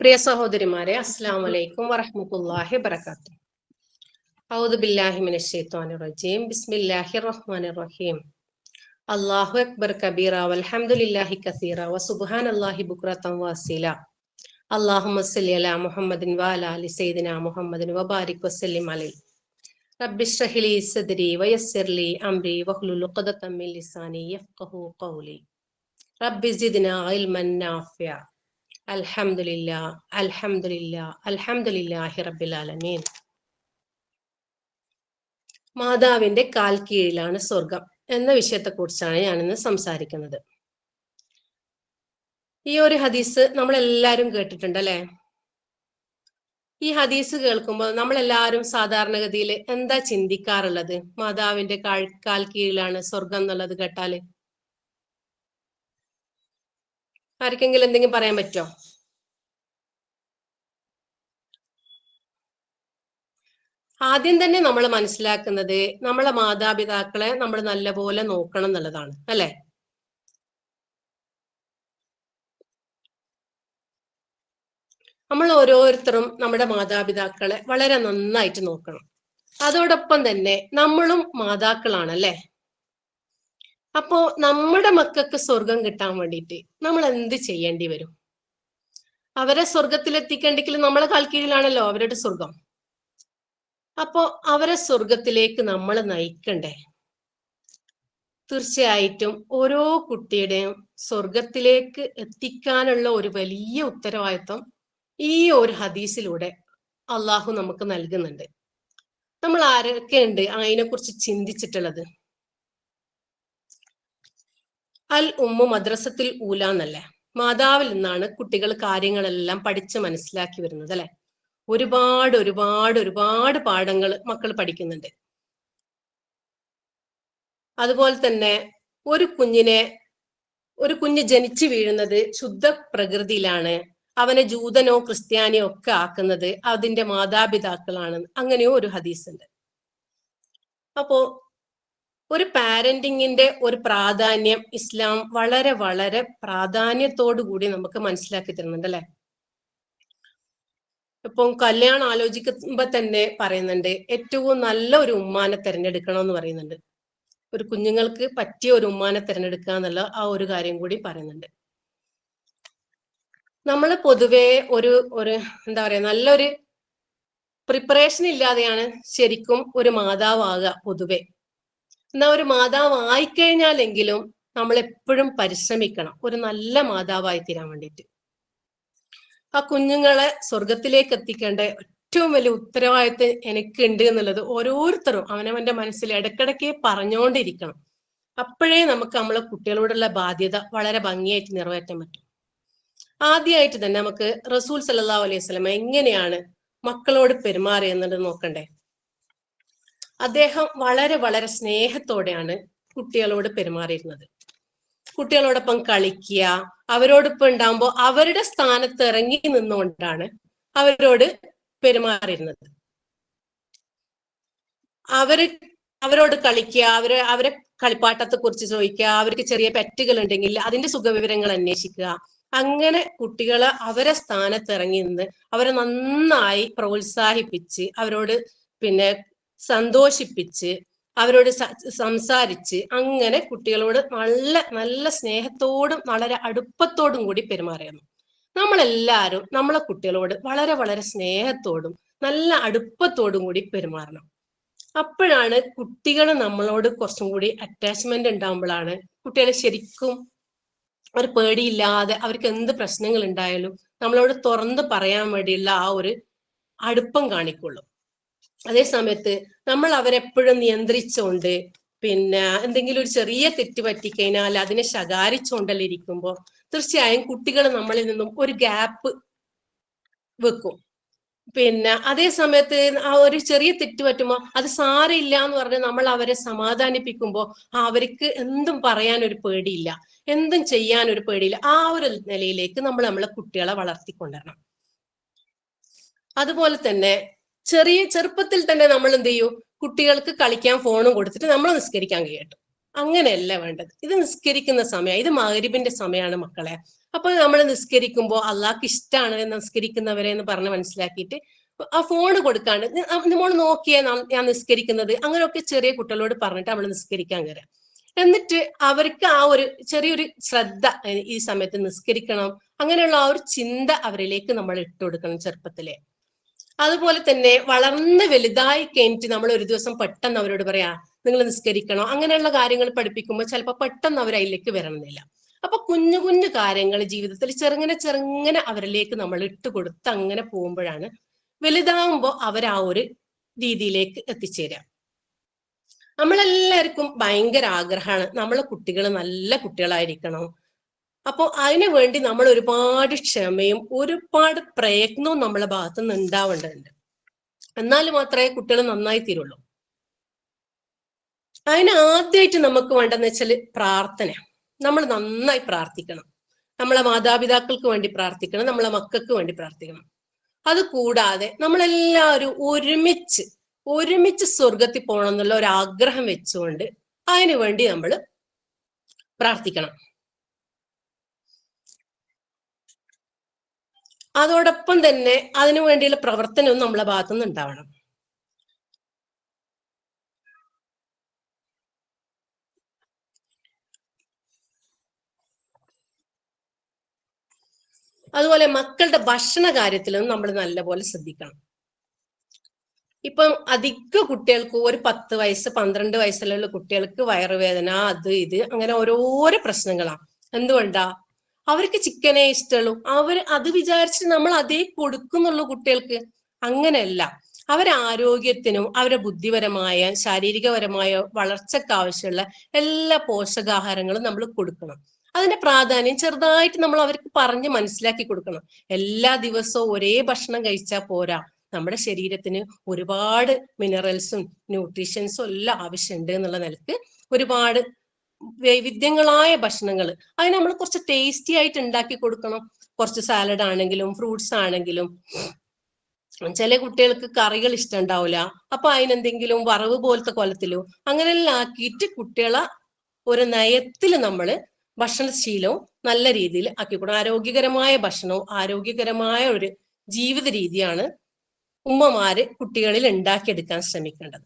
പ്രിയ സഹോദരിമാരെ അസ്സാം വലൈക്കും വറഹമത്തല്ലാഹി വബർക്കാത്തു ഔദു ബില്ലാഹി മിനശ് ശൈത്വാനിർ റജീം ബിസ്മില്ലാഹിർ റഹ്മാനിർ റഹീം അല്ലാഹു അക്ബർ കബീറ വൽഹംദുലില്ലാഹി കസീറ വസുബ്ഹാനല്ലാഹി ബുക്രതൻ വസീല അല്ലാഹുമ്മ സല്ലി അലാ മുഹമ്മദിൻ വഅലാ ആലി സയ്യിദിന മുഹമ്മദിൻ വബാരിക് വസല്ലിം അലൈഹി റബ്ബി ഇശ്റഹ് ലി സദ്രി വയസ്സിർ ലി അംരി വഹ്ലുൽ ഉഖ്ദതം മിൻ ലിസാനി യഫ്ഖഹു ഖൗലി റബ്ബി സിദ്നാ ഇൽമൻ നാഫിയ അൽഹംദുലില്ലാ അൽഹംദുലില്ലാ അൽഹംദുലില്ലാഹി റബ്ബിൽ ആലമീൻ. മാതാവിന്റെ കാൽ കീഴിലാണ് സ്വർഗം എന്ന വിഷയത്തെ കുറിച്ചാണ് ഞാനിന്ന് സംസാരിക്കുന്നത്. ഈ ഒരു ഹദീസ് നമ്മൾ എല്ലാവരും കേട്ടിട്ടുണ്ട് അല്ലെ ഈ ഹദീസ് കേൾക്കുമ്പോൾ നമ്മൾ എല്ലാവരും സാധാരണഗതിയിൽ എന്താ ചിന്തിക്കാറുള്ളത്? മാതാവിന്റെ കാൽ കാൽ കീഴിലാണ് സ്വർഗം എന്നുള്ളത് കേട്ടാൽ ആർക്കെങ്കിലും എന്തെങ്കിലും പറയാൻ പറ്റോ? ആദ്യം തന്നെ നമ്മൾ മനസ്സിലാക്കുന്നത് നമ്മളെ മാതാപിതാക്കളെ നമ്മൾ നല്ലപോലെ നോക്കണം എന്നുള്ളതാണ് അല്ലെ? നമ്മൾ ഓരോരുത്തരും നമ്മുടെ മാതാപിതാക്കളെ വളരെ നന്നായിട്ട് നോക്കണം. അതോടൊപ്പം തന്നെ നമ്മളും മാതാക്കളാണ് അല്ലെ? അപ്പോ നമ്മുടെ മക്കൾക്ക് സ്വർഗം കിട്ടാൻ വേണ്ടിയിട്ട് നമ്മൾ എന്ത് ചെയ്യേണ്ടി വരും? അവരെ സ്വർഗത്തിലെത്തിക്കേണ്ടെങ്കിൽ നമ്മളെ കാൽക്കീഴിലാണല്ലോ അവരുടെ സ്വർഗം അപ്പോ അവരെ സ്വർഗത്തിലേക്ക് നമ്മൾ നയിക്കണ്ടേ? തീർച്ചയായിട്ടും ഓരോ കുട്ടിയുടെയും സ്വർഗത്തിലേക്ക് എത്തിക്കാനുള്ള ഒരു വലിയ ഉത്തരവാദിത്വം ഈ ഒരു ഹദീസിലൂടെ അള്ളാഹു നമുക്ക് നൽകുന്നുണ്ട്. നമ്മൾ ആരൊക്കെയുണ്ട് അതിനെക്കുറിച്ച് ചിന്തിച്ചിട്ടുള്ളത്? അൽ ഉമ്മു മദ്രസത്തിൽ ഊല എന്നല്ലേ മാതാവിൽ നിന്നാണ് കുട്ടികൾ കാര്യങ്ങളെല്ലാം പഠിച്ച് മനസ്സിലാക്കി വരുന്നത് അല്ലെ? ഒരുപാട് ഒരുപാട് ഒരുപാട് പാഠങ്ങൾ മക്കൾ പഠിക്കുന്നുണ്ട്. അതുപോലെ തന്നെ ഒരു കുഞ്ഞിനെ ഒരു കുഞ്ഞ് ജനിച്ചു വീഴുന്നത് ശുദ്ധ പ്രകൃതിയിലാണ്. അവനെ ജൂതനോ ക്രിസ്ത്യാനിയോ ഒക്കെ ആക്കുന്നത് അതിന്റെ മാതാപിതാക്കളാണ് അങ്ങനെയോ ഒരു ഹദീസ് ഉണ്ട് അപ്പോ ഒരു പാരന്റിങ്ങിന്റെ ഒരു പ്രാധാന്യം ഇസ്ലാം വളരെ വളരെ പ്രാധാന്യത്തോടു കൂടി നമുക്ക് മനസ്സിലാക്കി തരുന്നുണ്ട് അല്ലെ? ഇപ്പം കല്യാണം ആലോചിക്കുമ്പോ തന്നെ പറയുന്നുണ്ട് ഏറ്റവും നല്ല ഒരു ഉമ്മാനെ തിരഞ്ഞെടുക്കണം എന്ന് പറയുന്നുണ്ട്. ഒരു കുഞ്ഞുങ്ങൾക്ക് പറ്റിയ ഒരു ഉമ്മാനെ തിരഞ്ഞെടുക്കുക എന്നുള്ള ആ ഒരു കാര്യം കൂടി പറയുന്നുണ്ട്. നമ്മൾ പൊതുവെ ഒരു ഒരു എന്താ പറയാ നല്ലൊരു പ്രിപ്പറേഷൻ ഇല്ലാതെയാണ് ശരിക്കും ഒരു മാതാവാകുക പൊതുവെ. എന്നാ ഒരു മാതാവ് ആയിക്കഴിഞ്ഞാലെങ്കിലും നമ്മൾ എപ്പോഴും പരിശ്രമിക്കണം. ഒരു നല്ല മാതാവായി തീരാൻ വേണ്ടിയിട്ട്. ആ കുഞ്ഞുങ്ങളെ സ്വർഗത്തിലേക്ക് എത്തിക്കേണ്ട ഏറ്റവും വലിയ ഉത്തരവാദിത്വം എനിക്കുണ്ട് എന്നുള്ളത് ഓരോരുത്തരും അവനവന്റെ മനസ്സിൽ ഇടക്കിടയ്ക്ക് പറഞ്ഞുകൊണ്ടിരിക്കണം. അപ്പോഴേ നമുക്ക് നമ്മളെ കുട്ടികളോടുള്ള ബാധ്യത വളരെ ഭംഗിയായിട്ട് നിറവേറ്റാൻ പറ്റും. ആദ്യമായിട്ട് തന്നെ നമുക്ക് റസൂൽ സല്ലാ അലൈഹി സ്വലമ എങ്ങനെയാണ് മക്കളോട് പെരുമാറിയെന്നുള്ളത് നോക്കണ്ടേ? അദ്ദേഹം വളരെ വളരെ സ്നേഹത്തോടെയാണ് കുട്ടികളോട് പെരുമാറിയിരുന്നത്. കുട്ടികളോടൊപ്പം കളിക്കുക അവരോടൊപ്പം ഉണ്ടാകുമ്പോൾ അവരുടെ സ്ഥാനത്ത് ഇറങ്ങി നിന്നുകൊണ്ടാണ് അവരോട് പെരുമാറിയിരുന്നത്. അവർ അവരോട് കളിക്കുക അവർ അവരെ കളിപ്പാട്ടത്തെ കുറിച്ച് ചോദിക്കുക അവർക്ക് ചെറിയ പെറ്റുകൾ ഉണ്ടെങ്കിൽ അതിന്റെ സുഖവിവരങ്ങൾ അന്വേഷിക്കുക. അങ്ങനെ കുട്ടികളെ അവരെ സ്ഥാനത്ത് ഇറങ്ങി നിന്ന് അവരെ നന്നായി പ്രോത്സാഹിപ്പിച്ച് അവരോട് പിന്നെ സന്തോഷിപ്പിച്ച് അവരോട് സംസാരിച്ച് അങ്ങനെ കുട്ടികളോട് നല്ല നല്ല സ്നേഹത്തോടും വളരെ അടുപ്പത്തോടും കൂടി പെരുമാറിയിരുന്നു. നമ്മളെല്ലാവരും നമ്മളെ കുട്ടികളോട് വളരെ വളരെ സ്നേഹത്തോടും നല്ല അടുപ്പത്തോടും കൂടി പെരുമാറണം. അപ്പോഴാണ് കുട്ടികൾ നമ്മളോട് കുറച്ചും കൂടി അറ്റാച്ച്മെന്റ് ഉണ്ടാകുമ്പോഴാണ് കുട്ടികളെ ശരിക്കും അവർ പേടിയില്ലാതെ അവർക്ക് എന്ത് പ്രശ്നങ്ങൾ ഉണ്ടായാലും നമ്മളോട് തുറന്ന് പറയാൻ വേണ്ടിയുള്ള ആ ഒരു അടുപ്പം കാണിക്കുള്ളൂ. അതേ സമയത്ത് നമ്മൾ അവരെപ്പോഴും നിയന്ത്രിച്ചുകൊണ്ട് പിന്നെ എന്തെങ്കിലും ഒരു ചെറിയ തെറ്റ് പറ്റിക്കഴിഞ്ഞാൽ അതിനെ ശകാരിച്ചുകൊണ്ടല്ലേ ഇരിക്കുമ്പോൾ തീർച്ചയായും കുട്ടികൾ നമ്മളിൽ നിന്നും ഒരു ഗ്യാപ്പ് വെക്കും. പിന്നെ അതേ സമയത്ത് ആ ഒരു ചെറിയ തെറ്റ് പറ്റുമ്പോൾ അത് സാരമില്ല എന്ന് പറഞ്ഞ് നമ്മൾ അവരെ സമാധാനിപ്പിക്കുമ്പോൾ അവർക്ക് എന്തും പറയാൻ ഒരു പേടിയില്ല. എന്തും ചെയ്യാൻ ഒരു പേടിയില്ല. ആ ഒരു നിലയിലേക്ക് നമ്മൾ നമ്മളെ കുട്ടികളെ വളർത്തിക്കൊണ്ടുവരണം അതുപോലെ തന്നെ ചെറിയ ചെറുപ്പത്തിൽ തന്നെ നമ്മൾ എന്ത് ചെയ്യൂ? കുട്ടികൾക്ക് കളിക്കാൻ ഫോണും കൊടുത്തിട്ട് നമ്മൾ നിസ്കരിക്കാൻ കഴിയട്ടു. അങ്ങനെയല്ല വേണ്ടത്. ഇത് നിസ്കരിക്കുന്ന സമയം. ഇത് മകരിബിന്റെ സമയമാണ് മക്കളെ. അപ്പൊ നമ്മൾ നിസ്കരിക്കുമ്പോൾ അള്ളാഹ്ക്ക് ഇഷ്ടമാണ് നിസ്കരിക്കുന്നവരെ എന്ന് പറഞ്ഞ് മനസ്സിലാക്കിയിട്ട് ആ ഫോണ് കൊടുക്കാണ്ട് നമ്മൾ നോക്കിയേ ഞാൻ നിസ്കരിക്കുന്നത്. അങ്ങനെയൊക്കെ ചെറിയ കുട്ടികളോട് പറഞ്ഞിട്ട് നമ്മൾ നിസ്കരിക്കാൻ കയറാം എന്നിട്ട് അവർക്ക് ആ ഒരു ചെറിയൊരു ശ്രദ്ധ ഈ സമയത്ത് നിസ്കരിക്കണം. അങ്ങനെയുള്ള ആ ഒരു ചിന്ത അവരിലേക്ക് നമ്മൾ ഇട്ടുകൊടുക്കണം ചെറുപ്പത്തിലെ. അതുപോലെ തന്നെ വളർന്ന് വലുതായി കഴിഞ്ഞിട്ട് നമ്മൾ ഒരു ദിവസം പെട്ടെന്ന് അവരോട് പറയാ നിങ്ങൾ നിസ്കരിക്കണോ? അങ്ങനെയുള്ള കാര്യങ്ങൾ പഠിപ്പിക്കുമ്പോൾ ചിലപ്പോൾ പെട്ടെന്ന് അവർ അതിലേക്ക് വരണമെന്നില്ല. അപ്പൊ കുഞ്ഞു കുഞ്ഞു കാര്യങ്ങൾ ജീവിതത്തിൽ ചെറുങ്ങനെ ചെറുങ്ങനെ അവരിലേക്ക് നമ്മൾ ഇട്ട് കൊടുത്ത് അങ്ങനെ പോകുമ്പോഴാണ് വലുതാകുമ്പോൾ അവർ ആ ഒരു രീതിയിലേക്ക് എത്തിച്ചേരാം. നമ്മളെല്ലാവർക്കും ഭയങ്കര ആഗ്രഹമാണ്. നമ്മളെ കുട്ടികൾ നല്ല കുട്ടികളായിരിക്കണം. അപ്പോൾ അതിനു വേണ്ടി നമ്മൾ ഒരുപാട് ക്ഷമയും ഒരുപാട് പ്രയത്നവും നമ്മളെ ഭാഗത്തു നിന്ന് ഉണ്ടാവേണ്ടതുണ്ട്. എന്നാൽ മാത്രമേ കുട്ടികൾ നന്നായി തീരുള്ളൂ. അതിന് ആദ്യമായിട്ട് നമുക്ക് വേണ്ടെന്ന് വെച്ചാൽ പ്രാർത്ഥന. നമ്മൾ നന്നായി പ്രാർത്ഥിക്കണം. നമ്മളെ മാതാപിതാക്കൾക്ക് വേണ്ടി പ്രാർത്ഥിക്കണം നമ്മളെ മക്കൾക്ക് വേണ്ടി പ്രാർത്ഥിക്കണം. അത് കൂടാതെ നമ്മളെല്ലാവരും ഒരുമിച്ച് ഒരുമിച്ച് സ്വർഗത്തിൽ പോകണം എന്നുള്ള ഒരു ആഗ്രഹം വെച്ചുകൊണ്ട് അതിനു വേണ്ടി നമ്മൾ പ്രാർത്ഥിക്കണം. അതോടൊപ്പം തന്നെ അതിനു വേണ്ടിയുള്ള പ്രവർത്തനവും നമ്മളെ ഭാഗത്തുനിന്ന് ഉണ്ടാവണം അതുപോലെ മക്കളുടെ ഭക്ഷണ കാര്യത്തിലും നമ്മൾ നല്ലപോലെ ശ്രദ്ധിക്കണം. ഇപ്പം അധിക കുട്ടികൾക്ക് ഒരു പത്ത് വയസ്സ് പന്ത്രണ്ട് വയസ്സിലുള്ള കുട്ടികൾക്ക് വയറുവേദന അത് ഇത് അങ്ങനെ ഓരോരോ പ്രശ്നങ്ങളാണ് എന്തുകൊണ്ടാ? അവർക്ക് ചിക്കനേ ഇഷ്ടമുള്ളൂ അവർ അത് വിചാരിച്ചിട്ട് നമ്മൾ അതേ കൊടുക്കുന്നുള്ളൂ കുട്ടികൾക്ക്. അങ്ങനെയല്ല. അവരെ ആരോഗ്യത്തിനും അവരെ ബുദ്ധിപരമായ ശാരീരികപരമായ വളർച്ചയ്ക്ക് ആവശ്യമുള്ള എല്ലാ പോഷകാഹാരങ്ങളും നമ്മൾ കൊടുക്കണം. അതിന്റെ പ്രാധാന്യം ചെറുതായിട്ട് നമ്മൾ അവർക്ക് പറഞ്ഞ് മനസ്സിലാക്കി കൊടുക്കണം. എല്ലാ ദിവസവും ഒരേ ഭക്ഷണം കഴിച്ചാൽ പോരാ. നമ്മുടെ ശരീരത്തിന് ഒരുപാട് മിനറൽസും ന്യൂട്രീഷൻസും എല്ലാം ആവശ്യമുണ്ട് എന്നുള്ള നിലയ്ക്ക് ഒരുപാട് വൈവിധ്യങ്ങളായ ഭക്ഷണങ്ങൾ അതിന് നമ്മൾ കുറച്ച് ടേസ്റ്റി ആയിട്ട് ഉണ്ടാക്കി കൊടുക്കണം. കുറച്ച് സാലഡ് ആണെങ്കിലും ഫ്രൂട്ട്സ് ആണെങ്കിലും. ചില കുട്ടികൾക്ക് കറികൾ ഇഷ്ടമുണ്ടാവില്ല അപ്പൊ അതിനെന്തെങ്കിലും വറവ് പോലത്തെ കൊലത്തിലോ അങ്ങനെയെല്ലാം ആക്കിയിട്ട് കുട്ടികളെ ഒരു നയത്തിൽ നമ്മൾ ഭക്ഷണശീലവും നല്ല രീതിയിൽ ആക്കി കൊടുക്കണം. ആരോഗ്യകരമായ ഭക്ഷണവും ആരോഗ്യകരമായ ഒരു ജീവിത രീതിയാണ് ഉമ്മമാര് കുട്ടികളിൽ ഉണ്ടാക്കിയെടുക്കാൻ ശ്രമിക്കേണ്ടത്.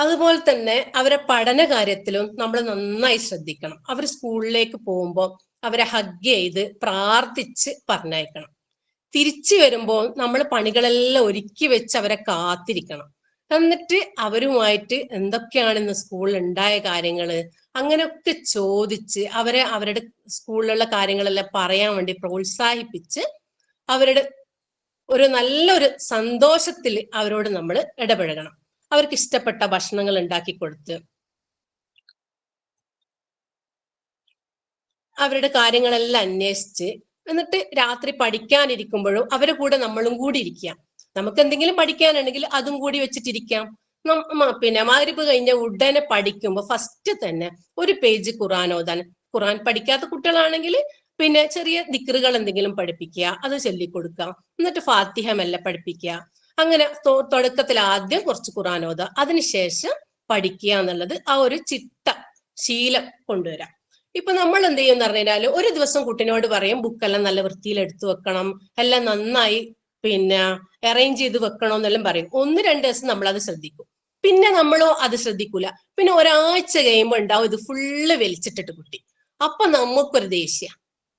അതുപോലെ തന്നെ അവരെ പഠന കാര്യത്തിലും നമ്മൾ നന്നായി ശ്രദ്ധിക്കണം. അവർ സ്കൂളിലേക്ക് പോകുമ്പോൾ അവരെ ഹഗ് ചെയ്ത് പ്രാർത്ഥിച്ച് പറഞ്ഞയക്കണം. തിരിച്ചു വരുമ്പോൾ നമ്മൾ പണികളെല്ലാം ഒരുക്കി വെച്ച് അവരെ കാത്തിരിക്കണം. എന്നിട്ട് അവരുമായിട്ട് എന്തൊക്കെയാണ് ഇന്ന് സ്കൂളിൽ ഉണ്ടായ കാര്യങ്ങൾ അങ്ങനെയൊക്കെ ചോദിച്ച് അവരെ അവരുടെ സ്കൂളിലുള്ള കാര്യങ്ങളെല്ലാം പറയാൻ വേണ്ടി പ്രോത്സാഹിപ്പിച്ച് അവരുടെ ഒരു നല്ലൊരു സന്തോഷത്തിൽ അവരോട് നമ്മൾ ഇടപഴകണം. അവർക്ക് ഇഷ്ടപ്പെട്ട ഭക്ഷണങ്ങൾ ഉണ്ടാക്കി കൊടുത്ത് അവരുടെ കാര്യങ്ങളെല്ലാം അന്വേഷിച്ച് എന്നിട്ട് രാത്രി പഠിക്കാനിരിക്കുമ്പോഴും അവരെ കൂടെ നമ്മളും കൂടി ഇരിക്കാം. നമുക്ക് എന്തെങ്കിലും പഠിക്കാനുണ്ടെങ്കിൽ അതും കൂടി വെച്ചിട്ടിരിക്കാം. പിന്നെ മാരിപ്പ് കഴിഞ്ഞ ഉടനെ പഠിക്കുമ്പോൾ ഫസ്റ്റ് തന്നെ ഒരു പേജ് ഖുറാൻ ഓതാൻ. ഖുറാൻ പഠിക്കാത്ത കുട്ടികളാണെങ്കിൽ പിന്നെ ചെറിയ ദിക്റുകൾ എന്തെങ്കിലും പഠിപ്പിക്കുക അത് ചൊല്ലിക്കൊടുക്കുക. എന്നിട്ട് ഫാത്തിഹ മെല്ലെ പഠിപ്പിക്കുക. അങ്ങനെ തുടക്കത്തിൽ ആദ്യം കുറച്ച് ഖുറാൻ ഓതുക. അതിനുശേഷം പഠിക്കുക എന്നുള്ളത് ആ ഒരു ചിട്ട ശീലം കൊണ്ടുവരാം. ഇപ്പൊ നമ്മൾ എന്ത് ചെയ്യും എന്ന് പറഞ്ഞാൽ ഒരു ദിവസം കുട്ടിനോട് പറയും ബുക്കെല്ലാം നല്ല വൃത്തിയിൽ എടുത്തു വെക്കണം എല്ലാം നന്നായി പിന്നെ അറേഞ്ച് ചെയ്ത് വെക്കണം എന്നെല്ലാം പറയും. ഒന്ന് രണ്ട് ദിവസം നമ്മൾ അത് ശ്രദ്ധിക്കും. പിന്നെ നമ്മളോ അത് ശ്രദ്ധിക്കൂല. പിന്നെ ഒരാഴ്ച കഴിയുമ്പോൾ ഉണ്ടാവും ഇത് ഫുള്ള് വലിച്ചിട്ടിട്ട് കുട്ടി അപ്പൊ നമുക്കൊരു ദേഷ്യ.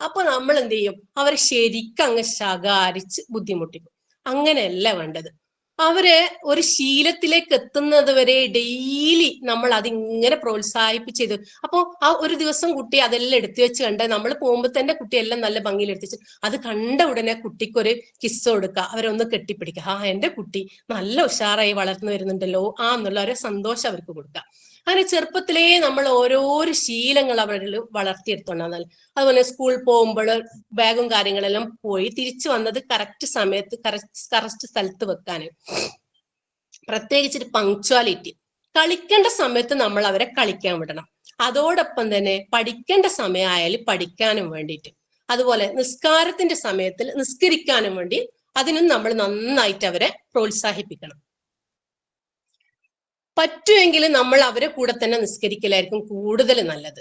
അപ്പൊ നമ്മൾ എന്ത് ചെയ്യും? അവരെ ശരിക്കും അങ്ങ് ശകാരിച്ച് ബുദ്ധിമുട്ടിക്കും. അങ്ങനെയല്ല വേണ്ടത്. അവരെ ഒരു ശീലത്തിലേക്ക് എത്തുന്നത് വരെ ഡെയിലി നമ്മൾ അതിങ്ങനെ പ്രോത്സാഹിപ്പിച്ചത് അപ്പോ ആ ഒരു ദിവസം കുട്ടി അതെല്ലാം എടുത്തു വെച്ച് കണ്ട് നമ്മൾ പോകുമ്പോൾ തന്നെ കുട്ടി എല്ലാം നല്ല ഭംഗിയിൽ എടുത്തു അത് കണ്ട ഉടനെ കുട്ടിക്കൊരു കിസ് കൊടുക്കുക. അവരൊന്ന് കെട്ടിപ്പിടിക്കുക. ആ എന്റെ കുട്ടി നല്ല ഉഷാറായി വളർന്നു വരുന്നുണ്ടല്ലോ. ആ എന്നുള്ള ഒരു സന്തോഷം അവർക്ക് കൊടുക്കുക. അങ്ങനെ ചെറുപ്പത്തിലേ നമ്മൾ ഓരോരോ ശീലങ്ങൾ അവരിൽ വളർത്തിയെടുത്തോണ്ടാൽ അതുപോലെ സ്കൂൾ പോകുമ്പോൾ ബാഗും കാര്യങ്ങളെല്ലാം പോയി തിരിച്ചു വന്നത് കറക്റ്റ് സമയത്ത് കറക്റ്റ് സ്ഥലത്ത് വെക്കാൻ പ്രത്യേകിച്ച് പങ്ക്ച്വാലിറ്റി കളിക്കേണ്ട സമയത്ത് നമ്മൾ അവരെ കളിക്കാൻ വിടണം. അതോടൊപ്പം തന്നെ പഠിക്കേണ്ട സമയമായാലും പഠിക്കാനും വേണ്ടിയിട്ട്. അതുപോലെ നിസ്കാരത്തിന്റെ സമയത്തിൽ നിസ്കരിക്കാനും വേണ്ടി അതിനും നമ്മൾ നന്നായിട്ട് അവരെ പ്രോത്സാഹിപ്പിക്കണം. പറ്റുമെങ്കിൽ നമ്മൾ അവരെ കൂടെ തന്നെ നിസ്കരിക്കലായിരിക്കും കൂടുതൽ നല്ലത്.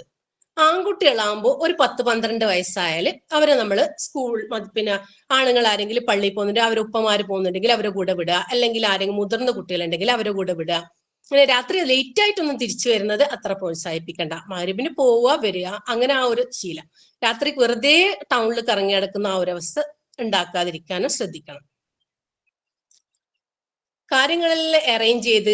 ആൺകുട്ടികളാകുമ്പോൾ ഒരു പത്ത് പന്ത്രണ്ട് വയസ്സായാൽ അവരെ നമ്മൾ സ്കൂൾ പിന്നെ ആണുങ്ങൾ ആരെങ്കിലും പള്ളിയിൽ പോകുന്നുണ്ടെങ്കിൽ അവരെ ഉപ്പമാര് പോകുന്നുണ്ടെങ്കിൽ അവരെ കൂടെ വിടുക. അല്ലെങ്കിൽ ആരെങ്കിലും മുതിർന്ന കുട്ടികളുണ്ടെങ്കിൽ അവരെ കൂടെ വിടുക. അങ്ങനെ രാത്രി ലേറ്റ് ആയിട്ടൊന്നും തിരിച്ചു വരുന്നത് അത്ര പ്രോത്സാഹിപ്പിക്കണ്ട. മരുവിന് പോവുക വരിക. അങ്ങനെ ആ ഒരു ശീലം. രാത്രി വെറുതെ ടൗണിൽ കറങ്ങി കിടക്കുന്ന ആ ഒരു അവസ്ഥ ഉണ്ടാക്കാതിരിക്കാനും ശ്രദ്ധിക്കണം. കാര്യങ്ങളെല്ലാം അറേഞ്ച് ചെയ്ത്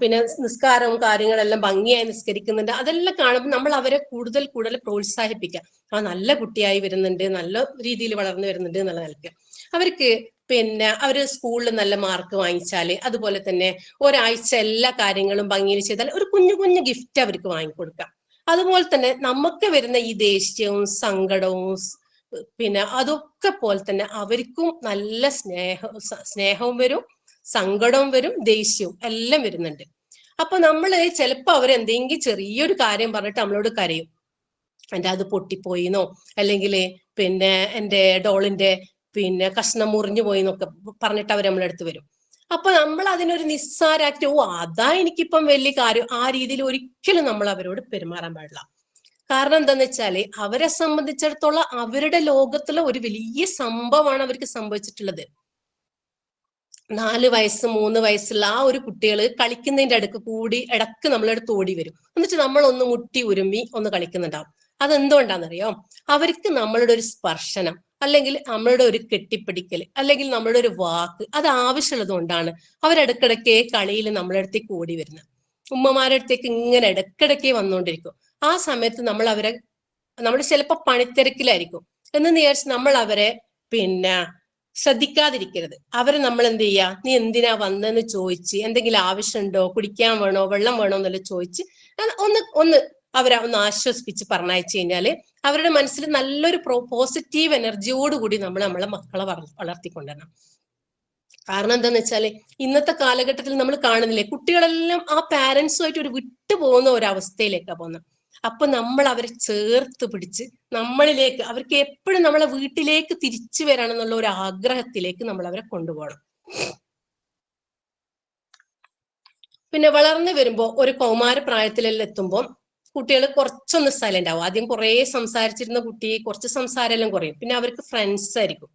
പിന്നെ നിസ്കാരവും കാര്യങ്ങളെല്ലാം ഭംഗിയായി നിസ്കരിക്കുന്നുണ്ട്. അതെല്ലാം കാണുമ്പോൾ നമ്മൾ അവരെ കൂടുതൽ കൂടുതൽ പ്രോത്സാഹിപ്പിക്കാം ആ നല്ല കുട്ടിയായി വരുന്നുണ്ട് നല്ല രീതിയിൽ വളർന്നു വരുന്നുണ്ട് എന്നുള്ള നിലയ്ക്ക് അവർക്ക് പിന്നെ അവർ സ്കൂളിൽ നല്ല മാർക്ക് വാങ്ങിച്ചാൽ അതുപോലെ തന്നെ ഒരാഴ്ച എല്ലാ കാര്യങ്ങളും ഭംഗിയിൽ ചെയ്താൽ ഒരു കുഞ്ഞു കുഞ്ഞു ഗിഫ്റ്റ് അവർക്ക് വാങ്ങിക്കൊടുക്കാം. അതുപോലെ തന്നെ നമുക്ക് വരുന്ന ഈ ദേഷ്യവും സങ്കടവും പിന്നെ അതൊക്കെ പോലെ തന്നെ അവർക്കും നല്ല സ്നേഹ സ്നേഹവും വരും. സങ്കടവും വരും ദേഷ്യവും എല്ലാം വരുന്നുണ്ട്. അപ്പൊ നമ്മൾ ചിലപ്പോ അവരെന്തെങ്കിലും ചെറിയൊരു കാര്യം പറഞ്ഞിട്ട് നമ്മളോട് കരയും. എന്റെ അത് പൊട്ടിപ്പോയിന്നോ? അല്ലെങ്കിൽ പിന്നെ എന്റെ ഡോളിന്റെ പിന്നെ കഷ്ണം മുറിഞ്ഞു പോയി എന്നൊക്കെ പറഞ്ഞിട്ട് അവർ നമ്മളെ അടുത്ത് വരും. അപ്പൊ നമ്മൾ അതിനൊരു നിസ്സാരാക്കി ഓ അതാ എനിക്കിപ്പം വലിയ കാര്യം. ആ രീതിയിൽ ഒരിക്കലും നമ്മൾ അവരോട് പെരുമാറാൻ പാടില്ല. കാരണം എന്താന്ന് വെച്ചാൽ അവരെ സംബന്ധിച്ചിടത്തോളം അവരുടെ ലോകത്തുള്ള ഒരു വലിയ സംഭവമാണ് അവർക്ക് സംഭവിച്ചിട്ടുള്ളത്. നാല് വയസ്സ് മൂന്ന് വയസ്സുള്ള ആ ഒരു കുട്ടികൾ കളിക്കുന്നതിന്റെ അടുക്ക് കൂടി ഇടയ്ക്ക് നമ്മളെടുത്ത് ഓടി വരും. എന്നിട്ട് നമ്മൾ ഒന്ന് മുട്ടി ഉരുമ്മി ഒന്ന് കളിക്കുന്നുണ്ടാവും. അതെന്തുകൊണ്ടാണെന്നറിയോ? അവർക്ക് നമ്മളുടെ ഒരു സ്പർശനം അല്ലെങ്കിൽ നമ്മളുടെ ഒരു കെട്ടിപ്പിടിക്കൽ അല്ലെങ്കിൽ നമ്മളുടെ ഒരു വാക്ക് അത് ആവശ്യമുള്ളത് കൊണ്ടാണ് അവരിടക്കിടയ്ക്ക് കളിയിൽ നമ്മളെ അടുത്തേക്ക് ഓടി വരുന്നത്. ഉമ്മമാരുടെ അടുത്തേക്ക് ഇങ്ങനെ ഇടക്കിടയ്ക്ക് വന്നുകൊണ്ടിരിക്കും. ആ സമയത്ത് നമ്മൾ അവരെ നമ്മൾ ചിലപ്പോൾ പണിത്തിരക്കിലായിരിക്കും. എന്ന് വിചാരിച്ച് നമ്മൾ അവരെ പിന്നെ ശ്രദ്ധിക്കാതിരിക്കരുത്. അവരെ നമ്മൾ എന്ത് ചെയ്യുക നീ എന്തിനാ വന്നെന്ന് ചോദിച്ച്? എന്തെങ്കിലും ആവശ്യമുണ്ടോ? കുടിക്കാൻ വേണോ? വെള്ളം വേണോ? എന്നെല്ലാം ചോദിച്ച് ഒന്ന് ഒന്ന് അവരെ ഒന്ന് ആശ്വസിപ്പിച്ച് പറഞ്ഞയച്ചു കഴിഞ്ഞാൽ അവരുടെ മനസ്സിൽ നല്ലൊരു പോസിറ്റീവ് എനർജിയോടുകൂടി നമ്മൾ നമ്മളെ മക്കളെ വളർത്തിക്കൊണ്ടുവരണം. കാരണം എന്താന്ന് വെച്ചാൽ ഇന്നത്തെ കാലഘട്ടത്തിൽ നമ്മൾ കാണുന്നില്ലേ? കുട്ടികളെല്ലാം ആ പാരന്റ്സുമായിട്ട് ഒരു വിട്ടുപോകുന്ന ഒരു അവസ്ഥയിലേക്കാണ് പോകുന്നത് അപ്പൊ നമ്മൾ അവരെ ചേർത്ത് പിടിച്ച് നമ്മളിലേക്ക് അവർക്ക് എപ്പോഴും നമ്മളെ വീട്ടിലേക്ക് തിരിച്ചു വരണം എന്നുള്ള ഒരു ആഗ്രഹത്തിലേക്ക് നമ്മൾ അവരെ കൊണ്ടുപോകണം. പിന്നെ വളർന്നു വരുമ്പോൾ ഒരു കൗമാര പ്രായത്തിലെല്ലാം എത്തുമ്പോൾ കുട്ടികൾ കുറച്ചൊന്ന് സൈലന്റ് ആവും. ആദ്യം കുറേ സംസാരിച്ചിരുന്ന കുട്ടി കുറച്ച് സംസാരമെല്ലാം കുറയും. പിന്നെ അവർക്ക് ഫ്രണ്ട്സ് ആയിരിക്കും.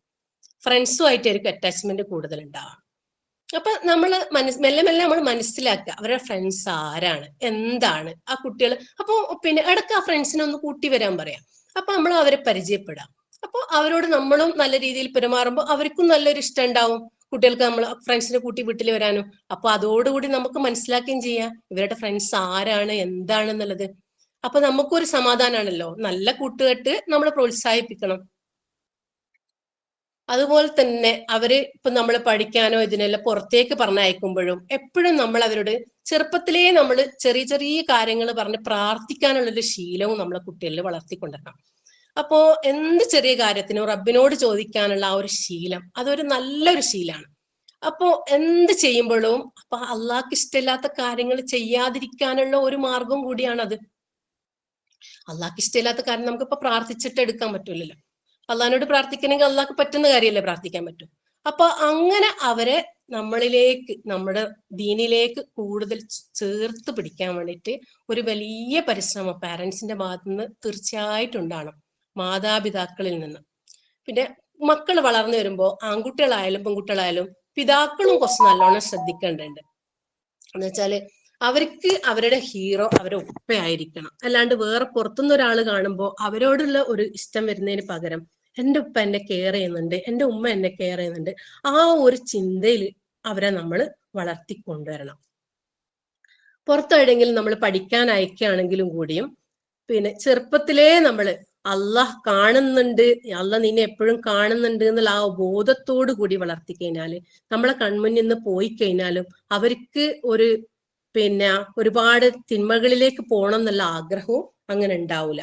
ഫ്രണ്ട്സുമായിട്ടായിരിക്കും അറ്റാച്ച്മെന്റ് കൂടുതൽ ഉണ്ടാവുക അപ്പൊ നമ്മൾ മനസ് മെല്ലെ മെല്ലെ നമ്മൾ മനസ്സിലാക്കുക അവരുടെ ഫ്രണ്ട്സ് ആരാണ് എന്താണ് ആ കുട്ടികൾ അപ്പോൾ പിന്നെ ഇടയ്ക്ക് ആ ഫ്രണ്ട്സിനെ ഒന്ന് കൂട്ടി വരാൻ പറയാം. അപ്പൊ നമ്മൾ അവരെ പരിചയപ്പെടാം. അപ്പോൾ അവരോട് നമ്മളും നല്ല രീതിയിൽ പെരുമാറുമ്പോൾ അവർക്കും നല്ലൊരു ഇഷ്ടം ഉണ്ടാവും. കുട്ടികൾക്ക് നമ്മൾ ഫ്രണ്ട്സിനെ കൂട്ടി വീട്ടിൽ വരാനും. അപ്പൊ അതോടുകൂടി നമുക്ക് മനസ്സിലാക്കുകയും ചെയ്യാം ഇവരുടെ ഫ്രണ്ട്സ് ആരാണ് എന്താണെന്നുള്ളത് അപ്പൊ നമുക്കൊരു സമാധാനമാണല്ലോ നല്ല കൂട്ടുകെട്ട് നമ്മൾ പ്രോത്സാഹിപ്പിക്കണം. അതുപോലെ തന്നെ അവർ ഇപ്പൊ നമ്മൾ പഠിക്കാനോ ഇതിനെല്ലാം പുറത്തേക്ക് പറഞ്ഞയക്കുമ്പോഴും എപ്പോഴും നമ്മൾ അവരോട് ചെറുപ്പത്തിലേ നമ്മൾ ചെറിയ ചെറിയ കാര്യങ്ങൾ പറഞ്ഞ് പ്രാർത്ഥിക്കാനുള്ളൊരു ശീലവും നമ്മളെ കുട്ടികളിൽ വളർത്തിക്കൊണ്ടിരണം. അപ്പോ എന്ത് ചെറിയ കാര്യത്തിനും റബ്ബിനോട് ചോദിക്കാനുള്ള ആ ഒരു ശീലം അതൊരു നല്ലൊരു ശീലാണ്. അപ്പോ എന്ത് ചെയ്യുമ്പോഴും അപ്പൊ അള്ളാഹ്ക്ക് ഇഷ്ടമില്ലാത്ത കാര്യങ്ങൾ ചെയ്യാതിരിക്കാനുള്ള ഒരു മാർഗം കൂടിയാണത്. അള്ളാഹ്ക്ക് ഇഷ്ടമില്ലാത്ത കാര്യം നമുക്കിപ്പോ പ്രാർത്ഥിച്ചിട്ട് എടുക്കാൻ പറ്റൂലല്ലോ. അള്ളഹാനോട് പ്രാർത്ഥിക്കണമെങ്കിൽ അള്ളാഹ്ക്ക് പറ്റുന്ന കാര്യമല്ലേ പ്രാർത്ഥിക്കാൻ പറ്റും. അപ്പൊ അങ്ങനെ അവരെ നമ്മളിലേക്ക് നമ്മുടെ ദീനിലേക്ക് കൂടുതൽ ചേർത്ത് പിടിക്കാൻ വേണ്ടിയിട്ട് ഒരു വലിയ പരിശ്രമം പാരന്റ്സിന്റെ ഭാഗത്തു നിന്ന് തീർച്ചയായിട്ടും ഉണ്ടാകണം മാതാപിതാക്കളിൽ നിന്ന്. പിന്നെ മക്കൾ വളർന്നു വരുമ്പോൾ ആൺകുട്ടികളായാലും പെൺകുട്ടികളായാലും പിതാക്കളും കുറച്ച് നല്ലോണം ശ്രദ്ധിക്കേണ്ടതുണ്ട്. എന്ന് വെച്ചാൽ അവർക്ക് അവരുടെ ഹീറോ അവരെ ഉപ്പയായിരിക്കണം. അല്ലാണ്ട് വേറെ പുറത്തുനിന്ന് ഒരാൾ കാണുമ്പോൾ അവരോടുള്ള ഒരു ഇഷ്ടം വരുന്നതിന് പകരം എന്റെ ഉപ്പ എന്നെ കെയർ ചെയ്യുന്നുണ്ട് എന്റെ ഉമ്മ എന്നെ കെയർ ചെയ്യുന്നുണ്ട്. ആ ഒരു ചിന്തയിൽ അവരെ നമ്മൾ വളർത്തിക്കൊണ്ടുവരണം പുറത്തെവിടെയെങ്കിലും നമ്മൾ പഠിക്കാൻ അയക്കുകയാണെങ്കിലും കൂടിയും പിന്നെ ചെറുപ്പത്തിലേ നമ്മൾ അള്ളാഹ് കാണുന്നുണ്ട് അള്ളാഹ് നിന്നെ എപ്പോഴും കാണുന്നുണ്ട് എന്നുള്ള ആ ബോധത്തോടു കൂടി വളർത്തി കഴിഞ്ഞാൽ നമ്മളെ കൺമുന്നിൽ നിന്ന് പോയി കഴിഞ്ഞാലും അവർക്ക് ഒരു പിന്നെ ഒരുപാട് തിന്മകളിലേക്ക് പോകണം എന്നുള്ള ആഗ്രഹവും അങ്ങനെ ഉണ്ടാവൂല.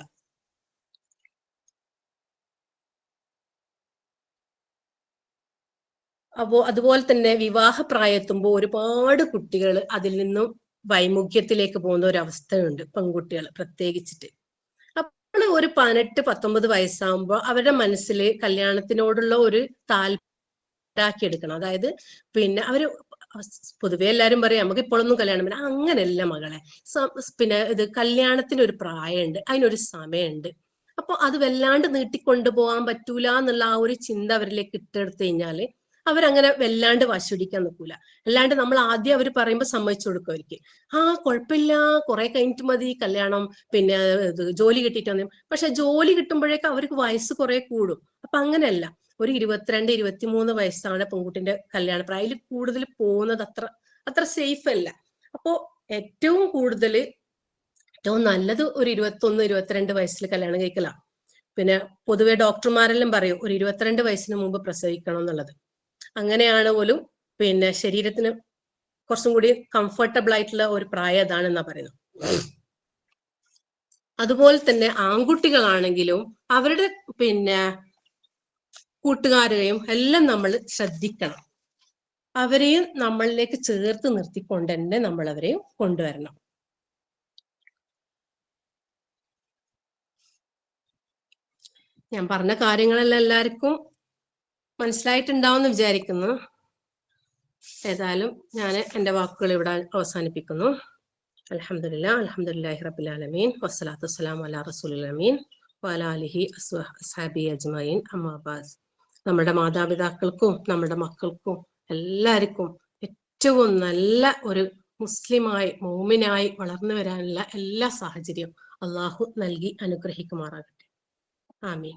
അപ്പോ അതുപോലെ തന്നെ വിവാഹ പ്രായത്തുമ്പോൾ ഒരുപാട് കുട്ടികൾ അതിൽ നിന്നും വൈമുഖ്യത്തിലേക്ക് പോകുന്ന ഒരു അവസ്ഥയുണ്ട് പെൺകുട്ടികൾ പ്രത്യേകിച്ചിട്ട്. അപ്പോൾ ഒരു പതിനെട്ട് പത്തൊമ്പത് വയസ്സാകുമ്പോൾ അവരുടെ മനസ്സിൽ കല്യാണത്തിനോടുള്ള ഒരു താല്പര്യമാക്കിയെടുക്കണം അതായത് പിന്നെ അവർ പൊതുവെ എല്ലാരും പറയും നമുക്ക് ഇപ്പോഴൊന്നും കല്യാണം പിന്നെ അങ്ങനെയല്ല മകളെ. പിന്നെ ഇത് കല്യാണത്തിന് ഒരു പ്രായമുണ്ട് അതിനൊരു സമയമുണ്ട്. അപ്പൊ അത് വല്ലാണ്ട് നീട്ടിക്കൊണ്ടു പോകാൻ പറ്റൂല എന്നുള്ള ആ ഒരു ചിന്ത അവരിലേക്ക് ഇട്ടെടുത്തു കഴിഞ്ഞാൽ അവരങ്ങനെ വല്ലാണ്ട് വാശിപിടിക്കാൻ നിൽക്കൂല അല്ലാണ്ട് നമ്മൾ ആദ്യം അവർ പറയുമ്പോൾ സമ്മതിച്ചു കൊടുക്കും അവർക്ക്. ആ കുഴപ്പമില്ല കുറെ കഴിഞ്ഞിട്ട് മതി കല്യാണം പിന്നെ ജോലി കിട്ടിയിട്ട് വന്നു പക്ഷെ ജോലി കിട്ടുമ്പോഴേക്കും അവർക്ക് വയസ്സ് കുറെ കൂടും. അപ്പൊ അങ്ങനെയല്ല. ഒരു ഇരുപത്തിരണ്ട് ഇരുപത്തിമൂന്ന് വയസ്സാണ് പെൺകുട്ടിന്റെ കല്യാണ പ്രായം. അതിൽ കൂടുതൽ പോകുന്നത് അത്ര അത്ര സേഫ് അല്ല. അപ്പോ ഏറ്റവും കൂടുതൽ ഏറ്റവും നല്ലത് ഒരു ഇരുപത്തൊന്ന് ഇരുപത്തിരണ്ട് വയസ്സിൽ കല്യാണം കഴിക്കലാണ്. പിന്നെ പൊതുവെ ഡോക്ടർമാരെല്ലാം പറയും ഒരു ഇരുപത്തിരണ്ട് വയസ്സിന് മുമ്പ് പ്രസവിക്കണം എന്നുള്ളത്. അങ്ങനെയാണ് പോലും പിന്നെ ശരീരത്തിന് കുറച്ചും കൂടി കംഫർട്ടബിൾ ആയിട്ടുള്ള ഒരു പ്രായം അതാണെന്നാ പറയുന്നത്. അതുപോലെ തന്നെ ആൺകുട്ടികളാണെങ്കിലും അവരുടെ പിന്നെ കൂട്ടുകാരെയും എല്ലാം നമ്മൾ ശ്രദ്ധിക്കണം. അവരെയും നമ്മളിലേക്ക് ചേർത്ത് നിർത്തിക്കൊണ്ട് തന്നെ നമ്മൾ അവരെയും കൊണ്ടുവരണം. ഞാൻ പറഞ്ഞ കാര്യങ്ങളെല്ലാം എല്ലാവർക്കും മനസ്സിലായിട്ടുണ്ടാവുമെന്ന് വിചാരിക്കുന്നു. ഏതായാലും ഞാൻ എന്റെ വാക്കുകൾ ഇവിടെ അവസാനിപ്പിക്കുന്നു. അലഹമില്ല അലഹമുല്ലാഹി റബുലാലമീൻ വസ്സലാത്തു വസ്സലാം അല റസൂലമീൻ വലാലിഹി അസ്ഹാബി അജ്മീൻ അമ്മാബാസ് നമ്മുടെ മാതാപിതാക്കൾക്കും നമ്മുടെ മക്കൾക്കും എല്ലാവർക്കും ഏറ്റവും നല്ല ഒരു മുസ്ലിമായി മോമിനായി വളർന്നു വരാനുള്ള എല്ലാ സാഹചര്യവും അള്ളാഹു നൽകി അനുഗ്രഹിക്കുമാറാകട്ടെ. ആമീൻ.